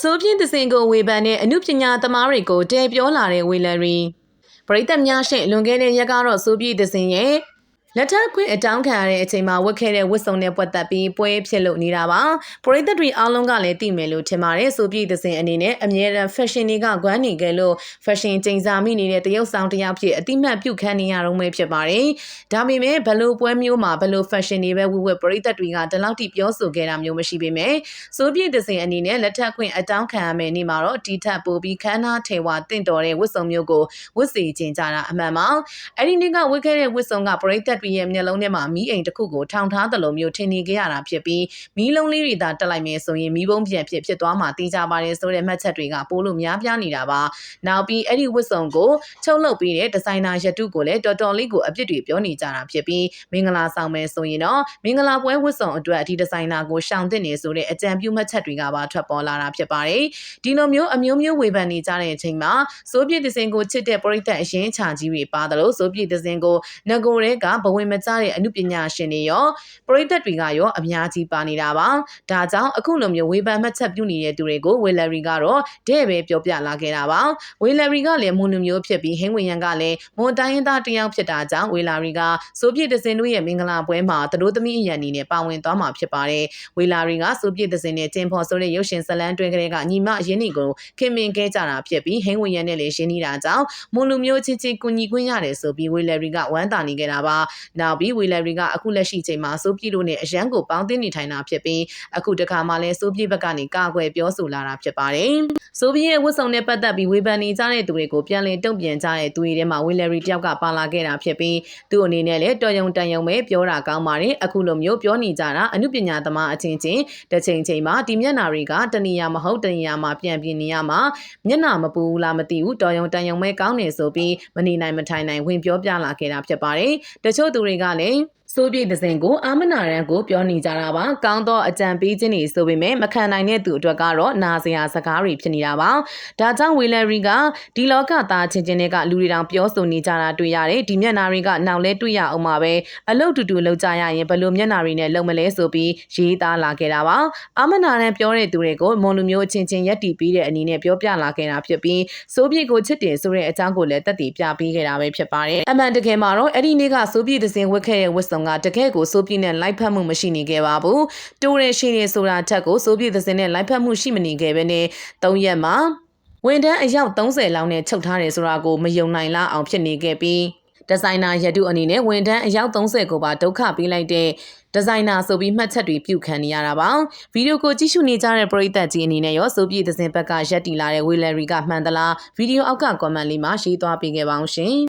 ဆိုပြင်းသစင်ကိုဝေဖန်တဲ့အမှုပညာသမားတွေကိုတဲပြောလာတဲ့ဝေလရီပရိသတ်များရှင့်လွန်ခဲ့တဲ့ရက်ကတော့ဆိုပြည့်သစင်ရဲ့ လက်ထပ်ခွင့်အတောင်းခံရတဲ့အချိန်မှာဝတ်ခဲ့တဲ့ဝတ်စုံနဲ့ပတ်သက်ပြီးပွဲဖြစ်လို့နေတာပါပရိသတ်တွေအားလုံးကလည်းသိမယ်လို့ထင်ပါတယ်ဆိုပြည့်သစင်အနေနဲ့အမြဲတမ်း fashion တွေကဂွမ်းနေခဲ့လို့ fashion ကျိန်စာမိနေတဲ့တရုတ်ဆောင်တစ်ယောက်ဖြစ်အတိမတ်ပြုခံနေရတော့မှဖြစ်ပါတယ်ဒါပေမဲ့ဘလို့ပွဲမျိုးမှာဘလို့ fashion တွေပဲဝတ်ဝတ်ပရိသတ်တွေကဒီလောက်ထိပြောဆိုခဲ့တာမျိုးမရှိပေမဲ့ဆိုပြည့်သစင်အနေနဲ့လက်ထပ်ခွင့်အတောင်းခံရမယ့်နေ့မှာတော့တီထပ်ပို့ပြီးခန်းနာထေဝါတင့်တော်တဲ့ဝတ်စုံမျိုးကိုဝတ်စီခြင်းကြတာအမှန်ပါအဲ့ဒီနေ့ကဝတ်ခဲ့တဲ့ဝတ်စုံကပရိသတ်တွေရဲ့မျက်လုံးထဲမှာမီးအိမ်တစ်ခုကိုထောင်ထားသလိုမျိုးထင်နေကြရတာဖြစ်ပြီးမီးလုံးလေးတွေသာတက်လိုက်မယ်ဆိုရင်မီးဘုံပြန်ဖြစ်ဖြစ်သွားမှာသိကြပါတယ်ဆိုတဲ့မှတ်ချက်တွေကပိုးလို့များပြားနေတာပါနောက်ပြီးအဲ့ဒီဝတ်စုံကိုချုပ်လုပ်ပြီးတဲ့ဒီဇိုင်နာရတုကိုလည်းတော်တော်လေးကိုအပြစ်တွေပြောနေကြတာဖြစ်ပြီးမင်္ဂလာဆောင်မယ်ဆိုရင်တော့မင်္ဂလာပွဲဝတ်စုံအတွက်ဒီဒီဇိုင်နာကိုရှောင်သင့်နေဆိုတဲ့အကြံပြုမှတ်ချက်တွေကပါထွက်ပေါ်လာတာဖြစ်ပါတယ်ဒီလိုမျိုးအမျိုးမျိုးဝေဖန်နေကြတဲ့အချိန်မှာစိုးပြည့်သစင်ကိုချစ်တဲ့ပရိသတ်အရင်ချာကြီးတွေပါတယ်လို့စိုးပြည့်သစင်ကိုငကိုရဲကဘဝင်မကျတဲ့အမှုပညာရှင်တွေရောပရိသတ်တွေကရောအများကြီးပါနေတာပါဒါကြောင့်အခုလိုမျိုးဝေဖန်မှတ်ချက်ပြုနေတဲ့သူတွေကိုဝေလရီကတော့တဲ့ပဲပြောပြလာခဲ့တာပါဝေလရီကလည်းမွန်လူမျိုးဖြစ်ပြီးဟင်းဝင်ရန်ကလည်းမွန်တိုင်းရင်းသားတယောက်ဖြစ်တာကြောင့်ဝေလာရီကစိုးပြည့်သစင်တို့ရဲ့မင်္ဂလာပွဲမှာသူတို့သမီးအရန်နေနဲ့ပါဝင်သွားမှာဖြစ်ပါတယ်ဝေလာရီကစိုးပြည့်သစင်နဲ့တင်ဖော်ဆိုတဲ့ရုပ်ရှင်ဇလန်းတွဲကလေးကညီမရင်းနေကိုခင်မင်ခဲ့ကြတာဖြစ်ပြီးဟင်းဝင်ရန်နဲ့လည်းရှင်းနေတာကြောင့်မွန်လူမျိုးချင်းချင်းကူညီခွင့်ရတယ်ဆိုပြီးဝေလရီကဝမ်းသာနေခဲ့တာပါနောက်ပြီးဝေလရီကအခုလက်ရှိချိန်မှာစိုးပြည့်တို့နဲ့အရန်ကိုပေါင်းသိနေထိုင်တာဖြစ်ပြီးအခုတခါမှလည်းစိုးပြည့်ဘက်ကနေကာကွယ်ပြောဆိုလာတာဖြစ်ပါတယ်စိုးပြည့်ရဲ့ဝတ်စုံနဲ့ပတ်သက်ပြီးဝေဖန်နေကြတဲ့သူတွေကိုပြန်လည်တုံ့ပြန်ကြတဲ့သူတွေထဲမှာဝေလရီတယောက်ကပါလာခဲ့တာဖြစ်ပြီးသူ့အနေနဲ့လည်းတော်ယုံတန်ယုံပဲပြောတာကောင်းပါတယ်အခုလိုမျိုးပြောနေကြတာအမှုပညာသမားအချင်းချင်းတစ်ချိန်ချိန်မှာဒီမျက်နာတွေကတဏှာမဟုတ်တဏှာမှာပြန်ပြင်းနေရမှာမျက်နာမပူလားမသိဘူးတော်ယုံတန်ယုံပဲကောင်းနေဆိုပြီးမနေနိုင်မထိုင်နိုင်ဝင်ပြောပြလာခဲ့တာဖြစ်ပါတယ်တချို့သူတွေကလည်းစိုးပြည့်တဲ့စင်ကိုအာမနာရန်ကိုပြောနေကြတာပါကောင်းသောအကြံပေးခြင်းတွေဆိုပေမဲ့မခံနိုင်တဲ့သူအတွက်ကတော့နာစရာစကားတွေဖြစ်နေတာပါဒါကြောင့်ဝေလရီကဒီလောကသားချင်းချင်းတွေကလူတွေတောင်ပြောဆိုနေကြတာတွေ့ရတယ်ဒီမျက်နာတွေကနောက်လဲတွေ့ရအောင်ပါပဲအလုတ်တူတူလောက်ကြရရင်ဘလို့မျက်နာတွေနဲ့လုံမလဲဆိုပြီးရေးသားလာခဲ့တာပါအာမနာရန်ပြောတဲ့သူတွေကိုမွန်လူမျိုးချင်းချင်းရက်တီပြီးတဲ့အနေနဲ့ပြောပြလာခဲ့တာဖြစ်ပြီးစိုးပြည့်ကိုချစ်တယ်ဆိုတဲ့အကြောင်းကိုလည်းတက်တည်ပြပေးခဲ့တာပဲဖြစ်ပါတယ်အမှန်တကယ်မှာတော့အဲ့ဒီနေ့ကစိုးပြည့်တဲ့စင်ဝတ်ခဲ့တဲ့ဝတ်စုံကတကယ်ကိုစိုးပြည့်နဲ့လိုက်ဖက်မှုမရှိနေခဲ့ပါဘူးတိုးတဲ့ရှိနေဆိုတာထက်ကိုစိုးပြည့်တဲ့စင်နဲ့လိုက်ဖက်မှုရှိမနေခဲ့ဘဲနဲ့၃ရက်မှာဝန်ထမ်းအယောက်30လောက်နဲ့ချုပ်ထားတယ်ဆိုတာကိုမယုံနိုင်လောက်အောင်ဖြစ်နေခဲ့ပြီးဒီဇိုင်နာရတုအနေနဲ့ဝန်ထမ်းအယောက်30ကိုပါဒုက္ခပေးလိုက်တဲ့ဒီဇိုင်နာဆိုပြီးမှတ်ချက်တွေပြုခံနေရတာပါဗီဒီယိုကိုကြည့်ရှုနေကြတဲ့ပရိသတ်ကြီးအနေနဲ့ရောစိုးပြည့်သစင်ဘက်ကရက်တီလာတဲ့ဝေလရီကမှန်သလားဗီဒီယိုအောက်ကကွန်မန့်လေးမှာရေးသွားပေးခဲ့ပါအောင်ရှင်